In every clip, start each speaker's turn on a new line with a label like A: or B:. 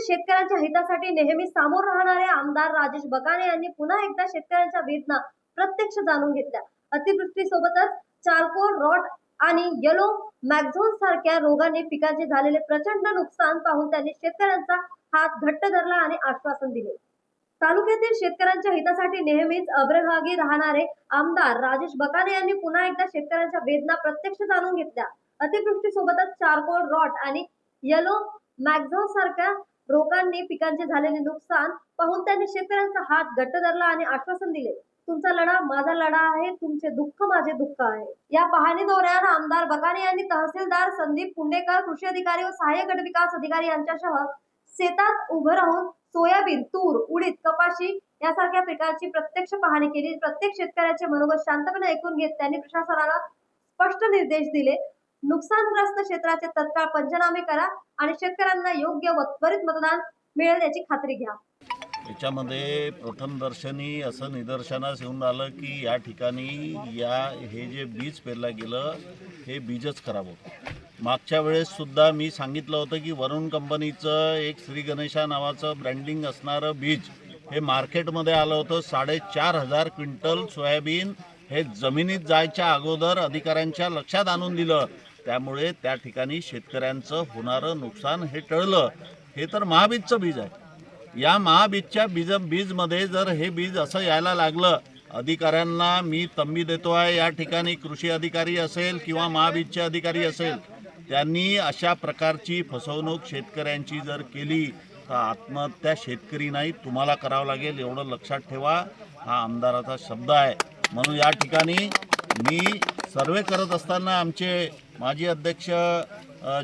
A: शेतकऱ्यांच्या हितासाठी नेहमी सामोर राहणारे आमदार राजेश बकाने यांनी पुन्हा एकदा शेतकऱ्यांच्या वेदना प्रत्यक्ष जाणून घेतल्या अतिवृष्टीसोबतच चारकोल रॉट आणि येलो मॅक्झोन सारख्या रोगाने पिकांचे झालेले प्रचंड नुकसान पाहून त्यांनी शेतकऱ्यांचा हात घट्ट धरला आणि आश्वासन दिले. तालुक्यातील शेतकऱ्यांच्या हितासाठी नेहमीच अग्रभागी राहणारे आमदार राजेश बकाने यांनी पुन्हा एकदा शेतकऱ्यांच्या वेदना प्रत्यक्ष जाणून घेतल्या. अतिवृष्टीसोबतच चारकोल रॉट आणि येलो मॅक्झो सारख्या रोगांनी पिकांचे झालेले नुकसान पाहून त्यांनी शेतकऱ्यांचा हात घट्ट धरला आणि आश्वासन दिले. तुमचा लढा माझा लढा आहे तुमचे दुःख माझे दुःख आहे. या पाहणी दौऱ्यात आमदार बकाने यांनी तहसीलदार संदीप पुंडेकर कृषी अधिकारी व सहाय्यक गट विकास अधिकारी यांच्यासह शेतात उभं राहून सोयाबीन तूर उडीद कपाशी यासारख्या पिकांची प्रत्यक्ष पाहणी केली. प्रत्येक शेतकऱ्याचे मनोगत शांतपणे ऐकून घेत त्यांनी प्रशासनाला स्पष्ट निर्देश दिले. नुकसानग्रस्त क्षेत्राचे तत्काळ पंचनामे करा आणि शेतकऱ्यांना योग्य व त्वरित मतदान मिळेल याची खात्री घ्या.
B: याच्यामध्ये प्रथमदर्शनी असं निदर्शनास येऊन आलं की या ठिकाणी या हे जे बीज पेरलं गेलं हे बीजच खराब होतं. मागच्या वेळेस सुद्धा मी सांगितलं होतं की वरुण कंपनीचं एक श्री गणेशा नावाचं ब्रँडिंग असणारं बीज हे मार्केटमध्ये आलं होतं. साडेचार हजार क्विंटल सोयाबीन हे जमिनीत जायच्या अगोदर अधिकाऱ्यांच्या लक्षात आणून दिलं. त्यामुळे त्या ठिकाणी शेतकऱ्यांचं होणारं नुकसान हे टळलं. हे तर महाबीजचं बीज आहे. या महाबीजच्या बीज बीजमध्ये जर हे बीज असं यायला लागलं अधिकाऱ्यांना मी तंबी देतो आहे या ठिकाणी कृषी अधिकारी असेल किंवा महाबीजचे अधिकारी असेल त्यांनी अशा प्रकारची फसवणूक शेतकऱ्यांची जर केली तर आत्महत्या शेतकरी नाही तुम्हाला करावं लागेल एवढं लक्षात ठेवा. हा आमदाराचा शब्द आहे. म्हणून या ठिकाणी मी सर्वे करत असताना आमचे माजी अध्यक्ष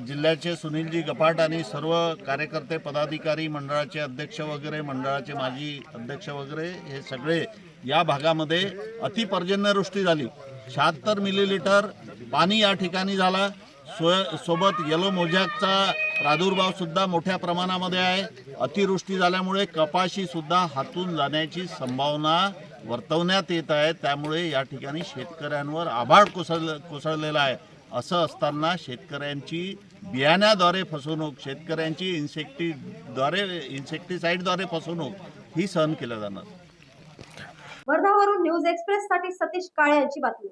B: जिल्ह्याचे सुनीलजी गपाट आणि सर्व कार्यकर्ते पदाधिकारी मंडळाचे अध्यक्ष वगैरे मंडळाचे माजी अध्यक्ष वगैरे हे सगळे या भागामध्ये अतिपर्जन्यवृष्टी झाली. शहात्तर मिलीलिटर पाणी या ठिकाणी झाला. सो सोबत येलो मोजॅकचा प्रादुर्भावसुद्धा मोठ्या प्रमाणामध्ये आहे. अतिवृष्टी झाल्यामुळे कपाशीसुद्धा हातून जाण्याची संभावना वर्तवण्यात येत आहे. त्यामुळे या ठिकाणी शेतकऱ्यांवर आभाळ कोसळ कोसळलेलं आहे. असं असताना शेतकऱ्यांची बियाण्याद्वारे फसवणूक शेतकऱ्यांची इन्सेक्टीद्वारे इन्सेक्टिसाईडद्वारे फसवणूक ही सहन केल्या जाणार.
A: वर्धावरून न्यूज एक्सप्रेस साठी सतीश काळे यांची बातमी.